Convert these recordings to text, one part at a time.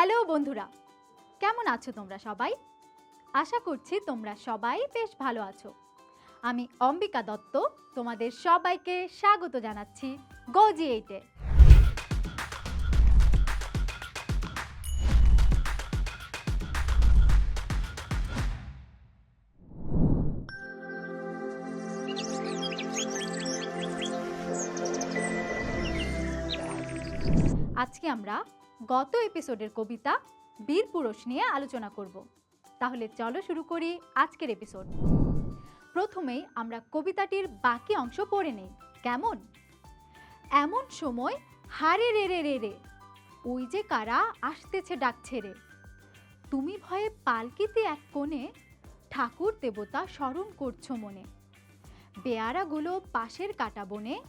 Hello বন্ধুরা, কেমন আছো তোমরা সবাই? আশা করছি তোমরা সবাই বেশ ভালো আছো। আমি অম্বিকা দত্ত, তোমাদের সবাইকে স্বাগত জানাচ্ছি গজি এইটে আজকে আমরা গত এপিসোডের কবিতা বীর পুরুষ নিয়ে আলোচনা করব। তাহলে চলো শুরু করি আজকের এপিসোড প্রথমেই আমরা কবিতাটির বাকি অংশ পড়ে নেই। কেমন? এমন সময় হারে রে রে রে রে, ওই যে কারা আসতেছে ডাক ছেড়ে তুমি ভয়ে পালকিতে এক কোণে ঠাকুর দেবতা স্মরণ করছ মনে। বেয়ারাগুলো পাশের কাটা বনে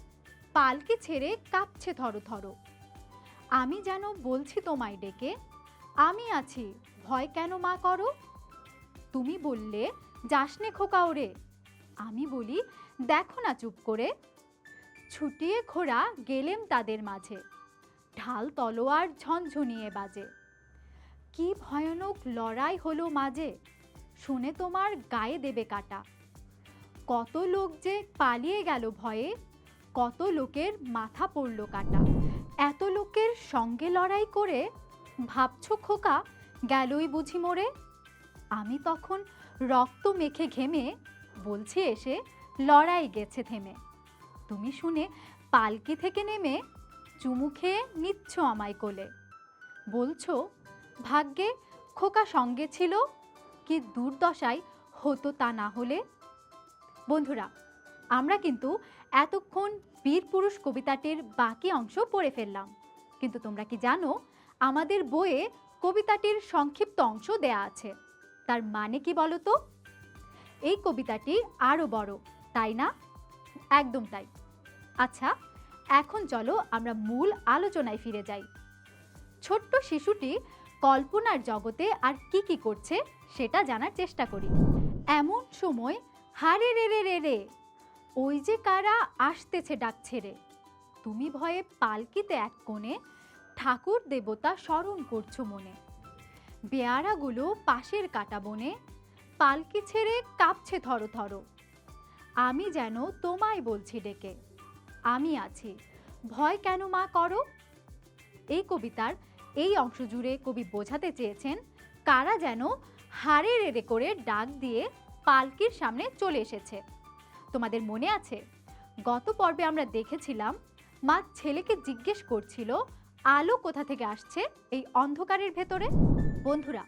পালকি ছেড়ে কাঁপছে থরো থরো। আমি যেন বলছি তোমায় ডেকে, আমি আছি, ভয় কেন মা করো? তুমি বললে, যাসনে খোকা ওরে আমি বলি, দেখো না চুপ করে। ছুটিয়ে ঘোড়া গেলেম তাদের মাঝে। ঢাল তলোয়ার ঝনঝনিয়ে বাজে। কি ভয়ানক লড়াই হলো মাঝে, শুনে তোমার গায়ে দেবে কাটা। কত লোক যে পালিয়ে গেল ভয়ে, কত লোকের মাথা পড়ল কাটা। এত লোকের সঙ্গে লড়াই করে ভাবছ খোকা, গেলই বুঝি মোরে আমি তখন রক্ত মেখে ঘেমে বলছি এসে, লড়াই গেছে থেমে। তুমি শুনে পালকি থেকে নেমে চুমু খেয়ে নিচ্ছ আমায় কোলে। বলছো, ভাগ্যে খোকা সঙ্গে ছিল, কি দুর্দশায় হতো তা না হলে? বন্ধুরা আমরা কিন্তু এতক্ষণ বীর পুরুষ কবিতাটির বাকি অংশ পড়ে ফেললাম। কিন্তু তোমরা কি জানো, আমাদের বইয়ে কবিতাটির সংক্ষিপ্ত অংশ দেয়া আছে। তার মানে কি বলো তো এই কবিতাটি আরও বড়, তাই না? একদম তাই। আচ্ছা এখন চলো আমরা মূল আলোচনায় ফিরে যাই। ছোট্ট শিশুটি কল্পনার জগতে আর কি কি করছে সেটা জানার চেষ্টা করি। এমন সময়, হারে রে রে রে রে ওই যে কারা আসতেছে ডাক ছেড়ে। তুমি ভয়ে পালকিতে এক কোণে ঠাকুর দেবতা স্মরণ করছ মনে। বেয়ারাগুলো পাশের কাটা বনে পালকি ছেড়ে কাঁপছে থরো থরো। আমি যেন তোমায় বলছি ডেকে। আমি আছি। ভয় কেন মা করো? এই কবিতার এই অংশ জুড়ে কবি বোঝাতে চেয়েছেন কারা যেন হারে রেড়ে করে ডাক দিয়ে পালকির সামনে চলে এসেছে। তোমাদের মনে আছে? গত পর্বে আমরা দেখেছিলাম, মা ছেলেকে জিজ্ঞেস করছিল, আলো কোথা থেকে আসছে এই অন্ধকারের ভেতরে? বন্ধুরা,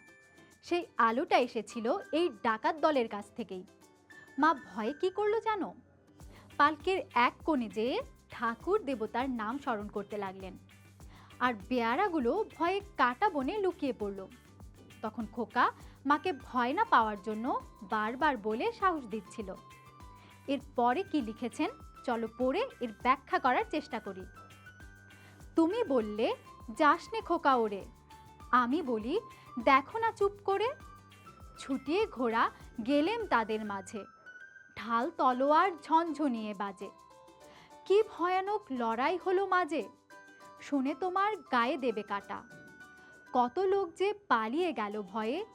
সেই আলোটা এসেছিল এই ডাকাত দলের কাছ থেকেই। মা ভয়ে কি করল জানো? পালকের এক কোণে যেয়ে ঠাকুর দেবতার নাম স্মরণ করতে লাগলেন। আর বেয়ারাগুলো ভয়ে কাটা বনে লুকিয়ে পড়ল। তখন খোকা মাকে ভয় না পাওয়ার জন্য বারবার বলে সাহস দিচ্ছিল। এর পরে কি লিখেছেন? চলো পড়ে এর ব্যাখ্যা করার চেষ্টা করি। তুমি বললে, যাসনে খোকা ওরে। আমি বলি, দেখো না চুপ করে। ছুটিয়ে ঘোড়া গেলেম তাদের মাঝে। ঢাল তলোয়ার ঝনঝনিয়ে বাজে। কি ভয়ানক লড়াই হলো মাঝে। শুনে তোমার গায়ে দেবে কাটা। কত লোক যে পালিয়ে গেল ভয়ে,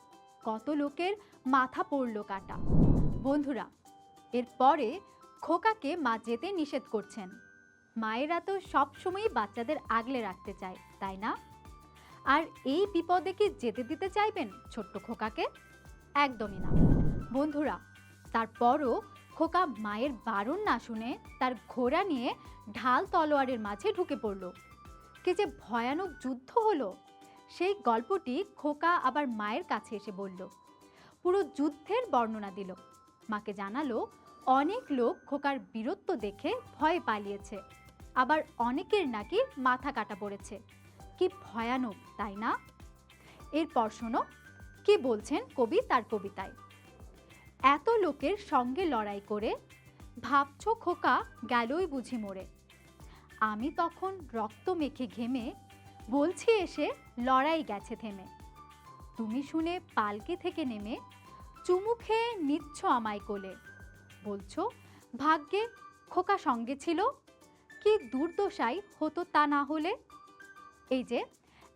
কত লোকের মাথা পড়ল কাটা। বন্ধুরা এরপরে খোকাকে মা যেতে নিষেধ করছেন। মায়েরা তো সবসময়ই বাচ্চাদের আগলে রাখতে চায়, তাই না? আর এই বিপদে কি যেতে দিতে চাইবেন ছোট্ট খোকাকে? একদমই না। বন্ধুরা, তারপরও খোকা মায়ের বারণ না শুনে তার ঘোড়া নিয়ে ঢাল তলোয়ারের মাঝে ঢুকে পড়ল। কি যে ভয়ানক যুদ্ধ হলো! সেই গল্পটি খোকা আবার মায়ের কাছে এসে বলল। পুরো যুদ্ধের বর্ণনা দিল। মাকে জানালো, অনেক লোক খোকার বীরত্ব দেখে ভয় পালিয়েছে। আবার অনেকের নাকি মাথা কাটা পড়েছে। কি ভয়ানক, তাই না? এরপর শোনো, কি বলছেন কবি তার কবিতায়? এত লোকের সঙ্গে লড়াই করে ভাবছ খোকা গেলই বুঝি মোরে। আমি তখন রক্ত মেখে ঘেমে বলছি এসে লড়াই গেছে থেমে। তুমি শুনে পালকি থেকে নেমে চুমু খেয়ে নিচ্ছ আমায় কোলে। বলছো, ভাগ্যে খোকা সঙ্গে ছিল? কি দুর্দশাই হতো তা না হলে? এই যে,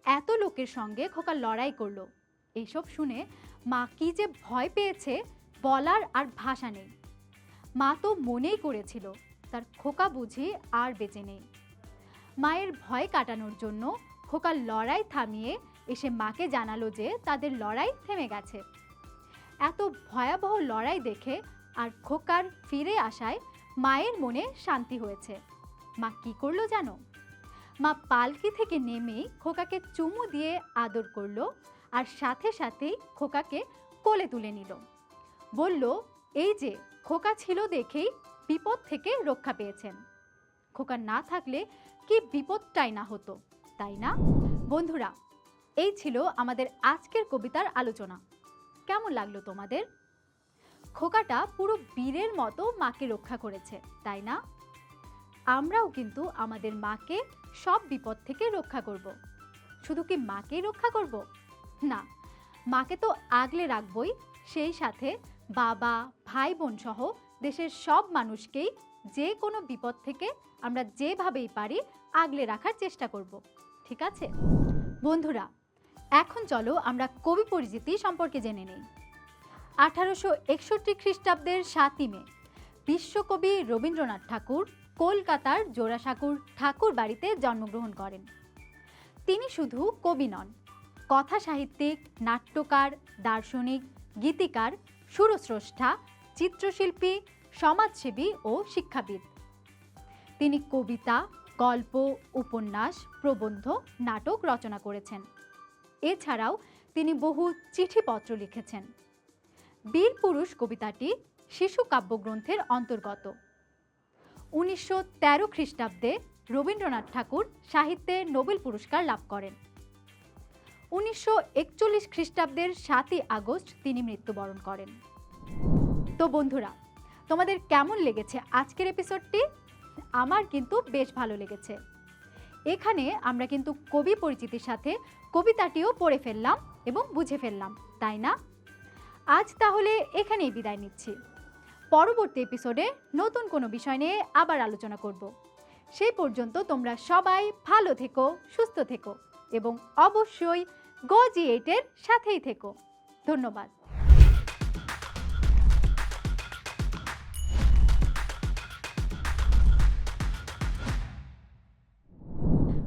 এত লোকের সঙ্গে খোকা লড়াই করল। এইসব শুনে মা কি যে ভয় পেয়েছে বলার আর ভাষা নেই। মা তো মনেই করেছিল, তার খোকা বুঝি আর বেঁচে নেই। মায়ের ভয় কাটানোর জন্য খোকা লড়াই থামিয়ে এসে মাকে জানালো যে তাদের লড়াই থেমে গেছে। এত ভয়াবহ লড়াই দেখে আর খোকার ফিরে আসায় মায়ের মনে শান্তি হয়েছে। মা কি করল জানো? মা পালকি থেকে নেমেই খোকাকে চুমু দিয়ে আদর করল আর সাথে সাথেই খোকাকে কোলে তুলে নিল। বলল, এই যে, খোকা ছিল দেখেই বিপদ থেকে রক্ষা পেয়েছেন। খোকা না থাকলে কি বিপদটাই না হতো, তাই না? বন্ধুরা, এই ছিল আমাদের আজকের কবিতার আলোচনা। কেমন লাগল তোমাদের? খোকাটা পুরো বীরের মতো মাকে রক্ষা করেছে, তাই না? আমরাও কিন্তু আমাদের মাকে সব বিপদ থেকে রক্ষা করব। শুধু কি মাকেই রক্ষা করব? না, মাকে তো আগলে রাখবই, সেই সাথে বাবা ভাই বোন সহ দেশের সব মানুষকেই যে কোনো বিপদ থেকে আমরা যেভাবেই পারি আগলে রাখার চেষ্টা করব, ঠিক আছে? বন্ধুরা এখন চলো আমরা কবি পরিচিতি সম্পর্কে জেনে নেই। আঠারোশো একষট্টি খ্রিস্টাব্দের সাতই মে, বিশ্বকবি রবীন্দ্রনাথ ঠাকুর কলকাতার জোড়াসাঁকুর ঠাকুর বাড়িতে জন্মগ্রহণ করেন। তিনি শুধু কবি নন, কথা সাহিত্যিক, নাট্যকার, দার্শনিক, গীতিকার, সুরস্রষ্টা, চিত্রশিল্পী, সমাজসেবী ও শিক্ষাবিদ। তিনি কবিতা, গল্প, উপন্যাস, প্রবন্ধ, নাটক রচনা করেছেন। এছাড়াও তিনি বহু চিঠিপত্র লিখেছেন। বীর পুরুষ কবিতাটি শিশু কাব্যগ্রন্থের অন্তর্গত। উনিশশো তেরো খ্রিস্টাব্দে রবীন্দ্রনাথ ঠাকুর সাহিত্যে নোবেল পুরস্কার লাভ করেন। উনিশশো একচল্লিশ খ্রিস্টাব্দের সাতই আগস্ট তিনি মৃত্যুবরণ করেন। তো বন্ধুরা, তোমাদের কেমন লেগেছে আজকের এপিসোডটি? আমার কিন্তু বেশ ভালো লেগেছে। এখানে আমরা কিন্তু কবি পরিচিতির সাথে কবিতাটিও পড়ে ফেললাম এবং বুঝে ফেললাম, তাই না? আজ তাহলে এখানেই বিদায় নিচ্ছি। পরবর্তী এপিসোডে নতুন কোনো বিষয় নিয়ে আবার আলোচনা করব। সেই পর্যন্ত তোমরা সবাই ভালো থেকো, সুস্থ থেকো এবং অবশ্যই গজি এইটের সাথেই থেকো। ধন্যবাদ।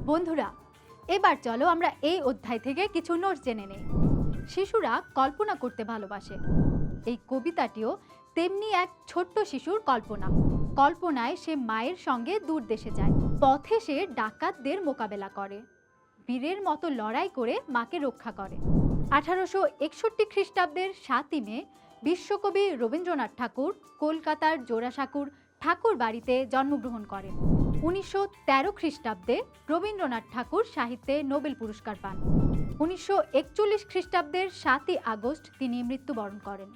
বন্ধুরা এবার চলো আমরা এই অধ্যায় থেকে কিছু নোটস জেনে নেই। শিশুরা কল্পনা করতে ভালোবাসে। এই কবিতাটিও তেমনি এক ছোট্ট শিশুর কল্পনা। কল্পনায় সে মায়ের সঙ্গে দূর দেশে যায়। পথে সে ডাকাতদের মোকাবেলা করে। বীরের মতো লড়াই করে মাকে রক্ষা করে। আঠারোশো একষট্টি খ্রিস্টাব্দের সাতই মে বিশ্বকবি রবীন্দ্রনাথ ঠাকুর কলকাতার জোড়াসাঁকুর ঠাকুর বাড়িতে জন্মগ্রহণ করেন। উনিশশো তেরো খ্রিস্টাব্দে রবীন্দ্রনাথ ঠাকুর সাহিত্যে নোবেল পুরস্কার পান। উনিশশো একচল্লিশ খ্রিস্টাব্দের সাতই আগস্ট তিনি মৃত্যুবরণ করেন।